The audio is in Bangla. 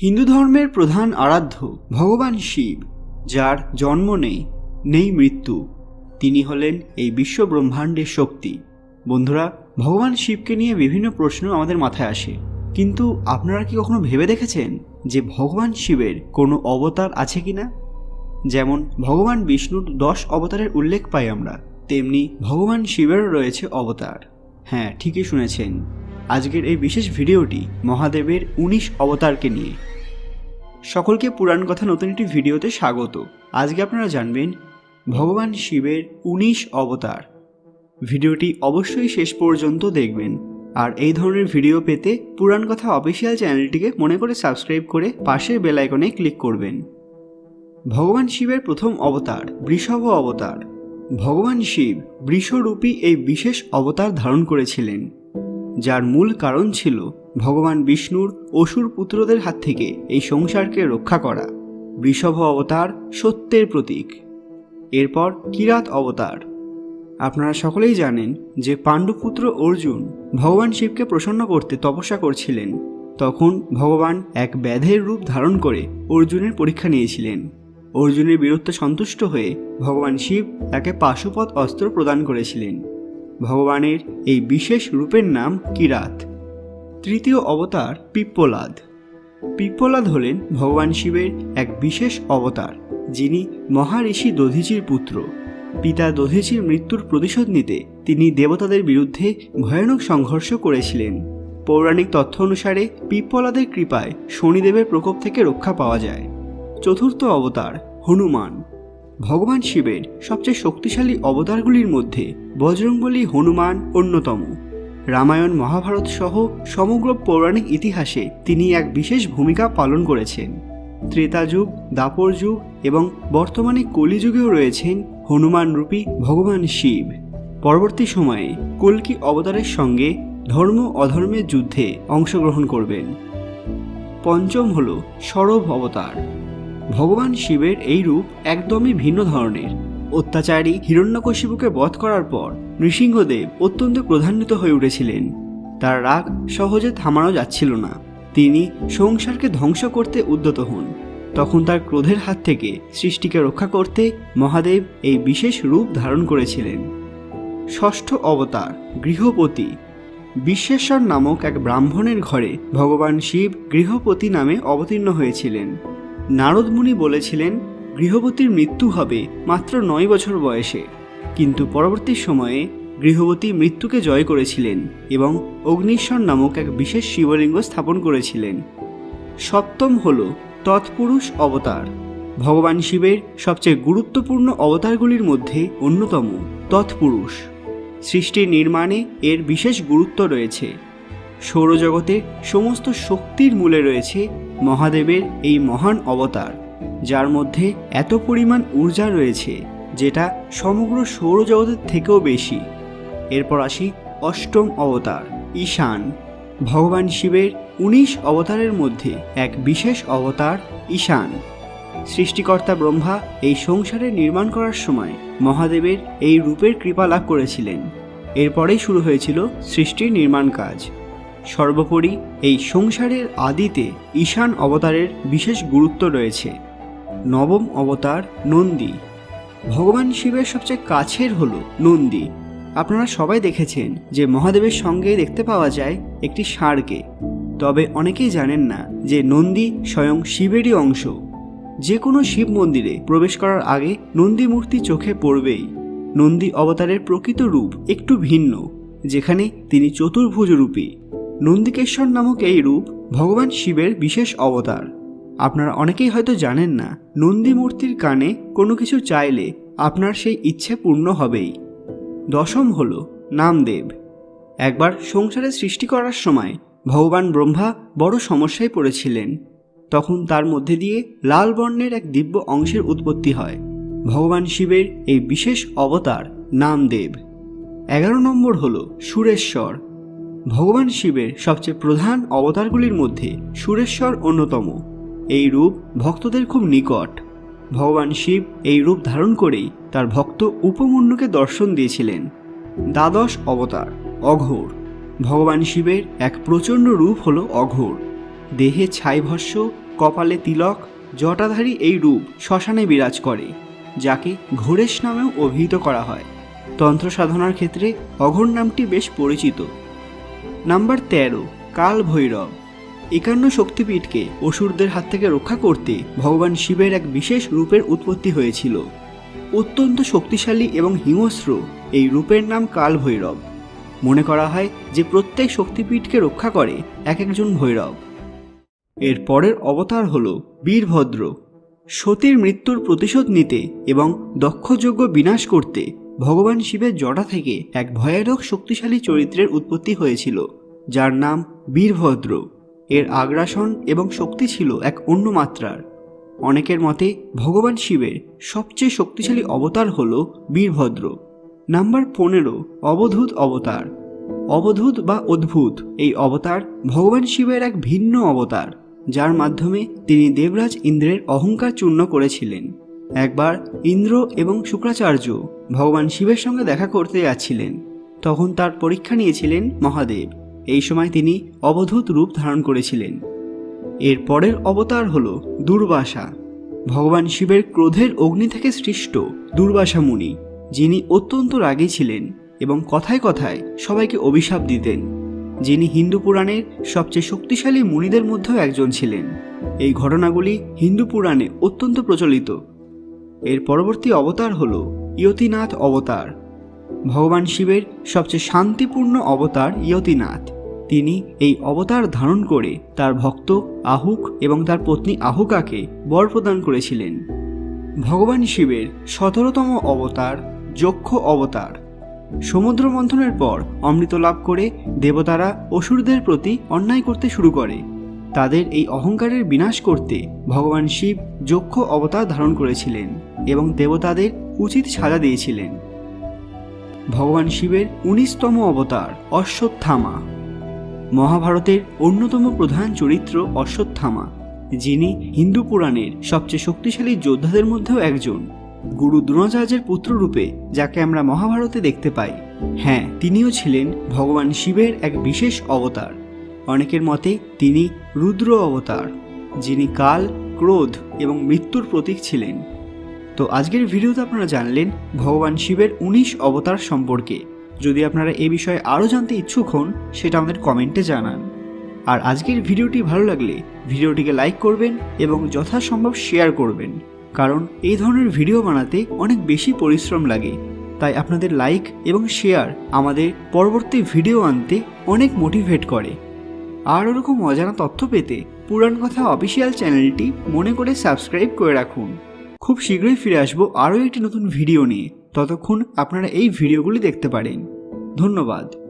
হিন্দু ধর্মের প্রধান আরাধ্য ভগবান শিব, যার জন্ম নেই নেই মৃত্যু। তিনি হলেন এই বিশ্ব ব্রহ্মাণ্ডের শক্তি। বন্ধুরা, ভগবান শিবকে নিয়ে বিভিন্ন প্রশ্ন আমাদের মাথায় আসে। কিন্তু আপনারা কি কখনো ভেবে দেখেছেন যে ভগবান শিবের কোনো অবতার আছে কি না যেমন ভগবান বিষ্ণুর দশ অবতারের উল্লেখ পাই আমরা, তেমনি ভগবান শিবেরও রয়েছে অবতার। হ্যাঁ ঠিকই শুনেছেন। আজকের এই বিশেষ ভিডিওটি মহাদেবের উনিশ অবতারকে নিয়ে। সকলকে পুরাণ কথা নতুন একটি ভিডিওতে স্বাগত। আজকে আপনারা জানবেন ভগবান শিবের উনিশ অবতার। ভিডিওটি অবশ্যই শেষ পর্যন্ত দেখবেন। আর এই ধরনের ভিডিও পেতে পুরাণ কথা অফিসিয়াল চ্যানেলটিকে মনে করে সাবস্ক্রাইব করে পাশের বেল আইকনে ক্লিক করবেন। ভগবান শিবের প্রথম অবতার, বৃষভ অবতার। ভগবান শিব বৃষরূপী এই বিশেষ অবতার ধারণ করেছিলেন। যার মূল কারণ ছিল ভগবান বিষ্ণুর অসুর পুত্রদের হাত থেকে এই সংসারকে রক্ষা করা, বৃষভ অবতার সত্যের প্রতীক। এরপর কিরাত অবতার। আপনারা সকলেই জানেন যে পাণ্ডুপুত্র অর্জুন ভগবান শিবকে প্রসন্ন করতে তপস্যা করছিলেন। তখন ভগবান এক ব্যাধের রূপ ধারণ করে অর্জুনের পরীক্ষা নিয়েছিলেন। অর্জুনের বীরত্বে সন্তুষ্ট হয়ে ভগবান শিব তাকে পাশুপথ অস্ত্র প্রদান করেছিলেন। ভগবানের এই বিশেষ রূপের নাম কিরাত। তৃতীয় অবতার পিপ্পলাদ। পিপ্পলাদ হলেন ভগবান শিবের এক বিশেষ অবতার, যিনি মহারিষি দধিচির পুত্র। পিতা দধিচির মৃত্যুর প্রতিশোধ নিতে তিনি দেবতাদের বিরুদ্ধে ভয়ানক সংঘর্ষ করেছিলেন। পৌরাণিক তথ্য অনুসারে পিপ্পলাদের কৃপায় শনিদেবের প্রকোপ থেকে রক্ষা পাওয়া যায়। চতুর্থ অবতার হনুমান। ভগবান শিবের সবচেয়ে শক্তিশালী অবতারগুলির মধ্যে বজরংবলী, হনুমান অন্যতম। রামায়ণ, মহাভারত সহ সমগ্র পৌরাণিক ইতিহাসে তিনি এক বিশেষ ভূমিকা পালন করেছেন। ত্রেতা যুগ, দাপর যুগ এবং বর্তমানে কলিযুগেও রয়েছেন হনুমান রূপী ভগবান শিব। পরবর্তী সময়ে কল্কি অবতারের সঙ্গে ধর্ম অধর্মের যুদ্ধে অংশগ্রহণ করবেন। পঞ্চম হল সরব অবতার। ভগবান শিবের এই রূপ একদমই ভিন্ন ধরনের। অত্যাচারী হিরণ্যকশিপুকে বধ করার পর নৃসিংহদেব অত্যন্ত ক্রধান্বিত হয়ে উঠেছিলেন। তার রাগ সহজে থামানো যাচ্ছিল না। তিনি সংসারকে ধ্বংস করতে উদ্যত হন। তখন তার ক্রোধের হাত থেকে সৃষ্টিকে রক্ষা করতে মহাদেব এই বিশেষ রূপ ধারণ করেছিলেন। ষষ্ঠ অবতার, গৃহপতি। বিশ্বেশ্বর নামক এক ব্রাহ্মণের ঘরে ভগবান শিব গৃহপতি নামে অবতীর্ণ হয়েছিলেন। নারদ মুনি বলেছিলেন, গৃহবতীর মৃত্যু হবে মাত্র নয় বছর বয়সে। কিন্তু পরবর্তী সময়ে গৃহবতী মৃত্যুকে জয় করেছিলেন এবং অগ্নিশ্বর নামক এক বিশেষ শিবলিঙ্গ স্থাপন করেছিলেন। সপ্তম হল তৎপুরুষ অবতার। ভগবান শিবের সবচেয়ে গুরুত্বপূর্ণ অবতারগুলির মধ্যে অন্যতম তৎপুরুষ। সৃষ্টির নির্মাণে এর বিশেষ গুরুত্ব রয়েছে। সৌরজগতের সমস্ত শক্তির মূলে রয়েছে মহাদেবের এই মহান অবতার, যার মধ্যে এত পরিমাণ ঊর্জা রয়েছে যেটা সমগ্র সৌরজগতের থেকেও বেশি। এরপর আসি অষ্টম অবতার, ঈশান। ভগবান শিবের উনিশ অবতারের মধ্যে এক বিশেষ অবতার ঈশান। সৃষ্টিকর্তা ব্রহ্মা এই সংসারে নির্মাণ করার সময় মহাদেবের এই রূপের কৃপা লাভ করেছিলেন। এরপরেই শুরু হয়েছিল সৃষ্টির নির্মাণ কাজ। সর্বোপরি এই সংসারের আদিতে ঈশান অবতারের বিশেষ গুরুত্ব রয়েছে। নবম অবতার নন্দী। ভগবান শিবের সবচেয়ে কাছের হলো নন্দী। আপনারা সবাই দেখেছেন যে মহাদেবের সঙ্গে দেখতে পাওয়া যায় একটি ষাঁড়কে। তবে অনেকেই জানেন না যে নন্দী স্বয়ং শিবেরই অংশ। যে কোনো শিব মন্দিরে প্রবেশ করার আগে নন্দী মূর্তি চোখে পড়বেই। নন্দী অবতারের প্রকৃত রূপ একটু ভিন্ন, যেখানে তিনি চতুর্ভুজ রূপী। নন্দিকেশ্বর নামক এই রূপ ভগবান শিবের বিশেষ অবতার। আপনারা অনেকেই হয়তো জানেন না, নন্দী মূর্তির কানে কোনো কিছু চাইলে আপনার সেই ইচ্ছে পূর্ণ হবেই। দশম হল নামদেব। একবার সংসারে সৃষ্টি করার সময় ভগবান ব্রহ্মা বড় সমস্যায় পড়েছিলেন। তখন তার মধ্যে দিয়ে লাল বর্ণের এক দিব্য অংশের উৎপত্তি হয়। ভগবান শিবের এই বিশেষ অবতার নামদেব। এগারো নম্বর হল সুরেশ্বর। ভগবান শিবের সবচেয়ে প্রধান অবতারগুলির মধ্যে সুরেশ্বর অন্যতম। এই রূপ ভক্তদের খুব নিকট। ভগবান শিব এই রূপ ধারণ করেই তার ভক্ত উপমন্যুকে দর্শন দিয়েছিলেন। দ্বাদশ অবতার, অঘোর। ভগবান শিবের এক প্রচণ্ড রূপ হল অঘোর। দেহে ছাই ভস্য কপালে তিলক, জটাধারী এই রূপ শ্মশানে বিরাজ করে, যাকে ঘোরেশ নামেও অভিহিত করা হয়। তন্ত্র সাধনার ক্ষেত্রে অঘোর নামটি বেশ পরিচিত। নাম্বার তেরো কাল ভৈরব একান্ন শক্তিপীঠকে অসুরদের হাত থেকে রক্ষা করতে ভগবান শিবের এক বিশেষ রূপের উৎপত্তি হয়েছিল। অত্যন্ত শক্তিশালী এবং হিংস্র এই রূপের নাম কাল ভৈরব মনে করা হয় যে প্রত্যেক শক্তিপীঠকে রক্ষা করে এক একজন ভৈরব। এর পরের অবতার হল বীরভদ্র। সতীর মৃত্যুর প্রতিশোধ নিতে এবং দক্ষযজ্ঞ বিনাশ করতে ভগবান শিবের জটা থেকে এক ভয়ানক শক্তিশালী চরিত্রের উৎপত্তি হয়েছিল, যার নাম বীরভদ্র। এর আগ্রাসন এবং শক্তি ছিল এক অন্য মাত্রার। অনেকের মতে, ভগবান শিবের সবচেয়ে শক্তিশালী অবতার হল বীরভদ্র। নাম্বার পনেরো, অবধূত অবতার। অবধূত বা অদ্ভুত, এই অবতার ভগবান শিবের এক ভিন্ন অবতার, যার মাধ্যমে তিনি দেবরাজ ইন্দ্রের অহংকার চূর্ণ করেছিলেন। একবার ইন্দ্র এবং শুক্রাচার্য ভগবান শিবের সঙ্গে দেখা করতে যাচ্ছিলেন। তখন তার পরীক্ষা নিয়েছিলেন মহাদেব। এই সময় তিনি অবধূত রূপ ধারণ করেছিলেন। এর পরের অবতার হল দুর্বাসা। ভগবান শিবের ক্রোধের অগ্নি থেকে সৃষ্ট দুর্বাসা মুনি, যিনি অত্যন্ত রাগী ছিলেন এবং কথায় কথায় সবাইকে অভিশাপ দিতেন। যিনি হিন্দু পুরাণের সবচেয়ে শক্তিশালী মুনিদের মধ্যেও একজন ছিলেন। এই ঘটনাগুলি হিন্দু পুরাণে অত্যন্ত প্রচলিত। এর পরবর্তী অবতার হল ইয়তিনাথ অবতার। ভগবান শিবের সবচেয়ে শান্তিপূর্ণ অবতার ইয়তিনাথ। তিনি এই অবতার ধারণ করে তার ভক্ত আহুক এবং তার পত্নী আহুকাকে বর প্রদান করেছিলেন। ভগবান শিবের সতেরোতম অবতার যক্ষ অবতার। সমুদ্র মন্থনের পর অমৃত লাভ করে দেবতারা অসুরদের প্রতি অন্যায় করতে শুরু করে। তাদের এই অহংকারের বিনাশ করতে ভগবান শিব যক্ষ অবতার ধারণ করেছিলেন। এবং দেবতাদের উচিত সাজা দিয়েছিলেন। ভগবান শিবের উনিশতম অবতার অশ্বত্থামা। মহাভারতের অন্যতম প্রধান চরিত্র অশ্বত্থামা, যিনি হিন্দু পুরাণের সবচেয়ে শক্তিশালী যোদ্ধাদের মধ্যেও একজন। গুরু দ্রোণাচার্যের পুত্ররূপে যাকে আমরা মহাভারতে দেখতে পাই। হ্যাঁ তিনিও ছিলেন ভগবান শিবের এক বিশেষ অবতার। অনেকের মতে তিনি রুদ্র অবতার, যিনি কাল, ক্রোধ এবং মৃত্যুর প্রতীক ছিলেন। তো আজকের ভিডিওতে আপনারা জানলেন ভগবান শিবের উনিশ অবতার সম্পর্কে। যদি আপনারা এ বিষয়ে আরও জানতে ইচ্ছুক হন, সেটা আমাদের কমেন্টে জানান। আর আজকের ভিডিওটি ভালো লাগলে ভিডিওটিকে লাইক করবেন এবং যথাসম্ভব শেয়ার করবেন। কারণ এই ধরনের ভিডিও বানাতে অনেক বেশি পরিশ্রম লাগে। তাই আপনাদের লাইক এবং শেয়ার আমাদের পরবর্তী ভিডিও আনতে অনেক মোটিভেট করে। আর ওরকম অজানা তথ্য পেতে পুরাণ কথা অফিসিয়াল চ্যানেলটি মনে করে সাবস্ক্রাইব করে রাখুন। খুব শীঘ্রই ফিরে আসব আরও একটি নতুন ভিডিও নিয়ে। ততক্ষণ আপনারা এই ভিডিওগুলি দেখতে পারেন। ধন্যবাদ।